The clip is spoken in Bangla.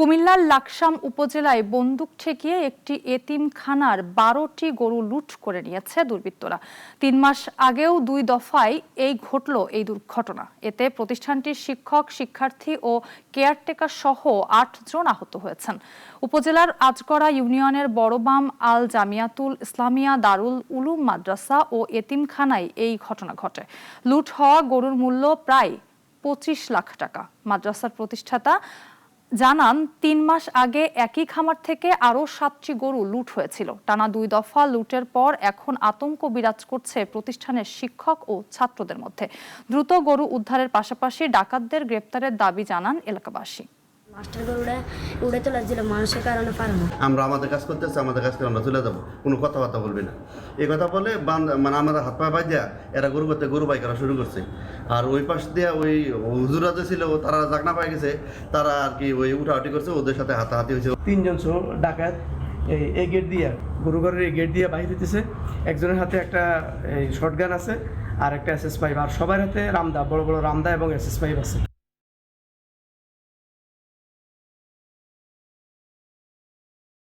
কুমিল্লার লাকসাম উপজেলায় বন্দুক ঠেকিয়ে একটি এতিমখানার বারোটি গরু লুট করে নিয়েছে দুর্বৃত্তরা। তিন মাস আগেও দুই দফায় এই ঘটল এই দুর্ঘটনা। এতে প্রতিষ্ঠানটির শিক্ষক, শিক্ষার্থী ও কেয়ারটেকার সহ আট জন আহত হয়েছেন। উপজেলার আজগড়া ইউনিয়নের বড়বাম, আল জামিয়াতুল ইসলামিয়া, দারুল উলুম মাদ্রাসা ও এতিমখানায় এই ঘটনা ঘটে। লুট হওয়া গরুর মূল্য প্রায় পঁচিশ লাখ টাকা। মাদ্রাসার প্রতিষ্ঠাতা জানান, তিন মাস আগে একই খামার থেকে আরও সাতটি গরু লুট হয়েছিল। টানা দুই দফা লুটের পর এখন আতঙ্ক বিরাজ করছে প্রতিষ্ঠানের শিক্ষক ও ছাত্রদের মধ্যে। দ্রুত গরু উদ্ধারের পাশাপাশি ডাকাতদের গ্রেপ্তারের দাবি জানান এলাকাবাসী। উড়ে মানুষের কারণে আমরা আমাদের কাজ করতেছি আমাদের কাজ করে আমরা চলে যাব। কোনো কথাবার্তা বলবি না। এই কথা বলে বান্ধ মানে আমাদের হাত পা বাই দেয়া এরা গরু করতে গরু বাই করা শুরু করছে। আর ওই পাশ দিয়ে ওই হুজুরা যে ছিল তারা জাগনা পাই গেছে তারা আর কি ওই উঠাউটি করছে ওদের সাথে হাতাহাতি হয়েছে। তিনজন ডাকাত এই এই গেট দিয়ে গরুঘরের এই গেট দিয়ে বাইরে দিতেছে একজনের হাতে একটা এই শর্টগান আছে আর একটা এসএস পাইপ। আর সবার হাতে রামদা বড় বড় রামদা এবং এসএস পাইপ আছে।